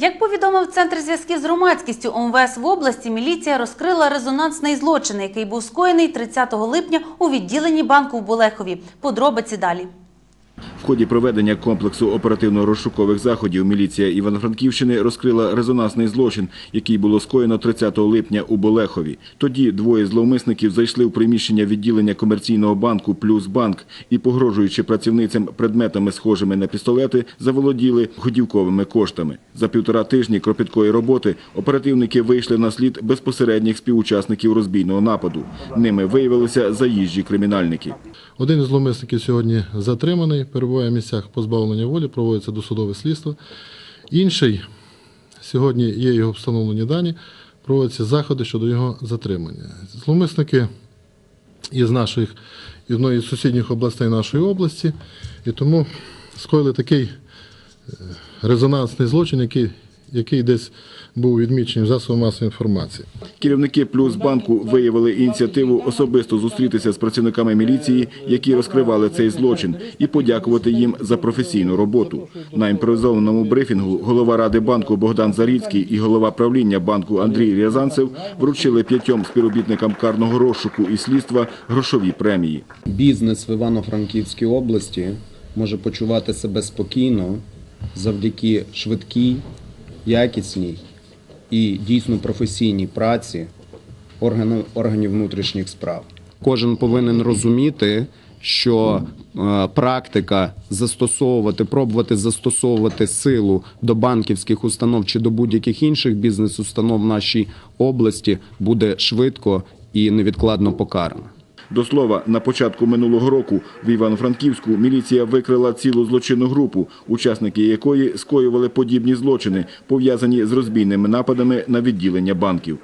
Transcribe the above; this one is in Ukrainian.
Як повідомив Центр зв'язків з громадськістю ОМВС в області, міліція розкрила резонансний злочин, який був скоєний 30 липня у відділенні банку в Болехові. Подробиці далі. В ході проведення комплексу оперативно-розшукових заходів міліція Івано-Франківщини розкрила резонансний злочин, який було скоєно 30 липня у Болехові. Тоді двоє зловмисників зайшли в приміщення відділення комерційного банку «Плюс Банк» і, погрожуючи працівницям предметами, схожими на пістолети, заволоділи готівковими коштами. За півтора тижні кропіткої роботи оперативники вийшли на слід безпосередніх співучасників розбійного нападу. Ними виявилися заїжджі кримінальники. Один зловмисників сьогодні затриманий, перебуває в місцях позбавлення волі, проводиться досудове слідство. Інший, сьогодні є його встановлені дані, проводяться заходи щодо його затримання. Зловмисники із наших, одної з сусідніх областей нашої області, і тому скоїли такий е, резонансний злочин, який, який десь був відмічений в засобах масової інформації. Керівники плюс банку виявили ініціативу особисто зустрітися з працівниками міліції, які розкривали цей злочин, і подякувати їм за професійну роботу. На імпровізованому брифінгу голова ради банку Богдан Заріцький і голова правління банку Андрій Рязанцев вручили п'ятьом співробітникам карного розшуку і слідства грошові премії. бізнес в Івано-Франківській області може почувати себе спокійно завдяки швидкій, якісній і дійсно професійній праці органів, органів внутрішніх справ. Кожен повинен розуміти, що е, практика застосовувати, пробувати застосовувати силу до банківських установ чи до будь-яких інших бізнес-установ в нашій області буде швидко і невідкладно покарана. До слова, на початку минулого року в Івано-Франківську міліція викрила цілу злочинну групу, учасники якої скоювали подібні злочини, пов'язані з розбійними нападами на відділення банків.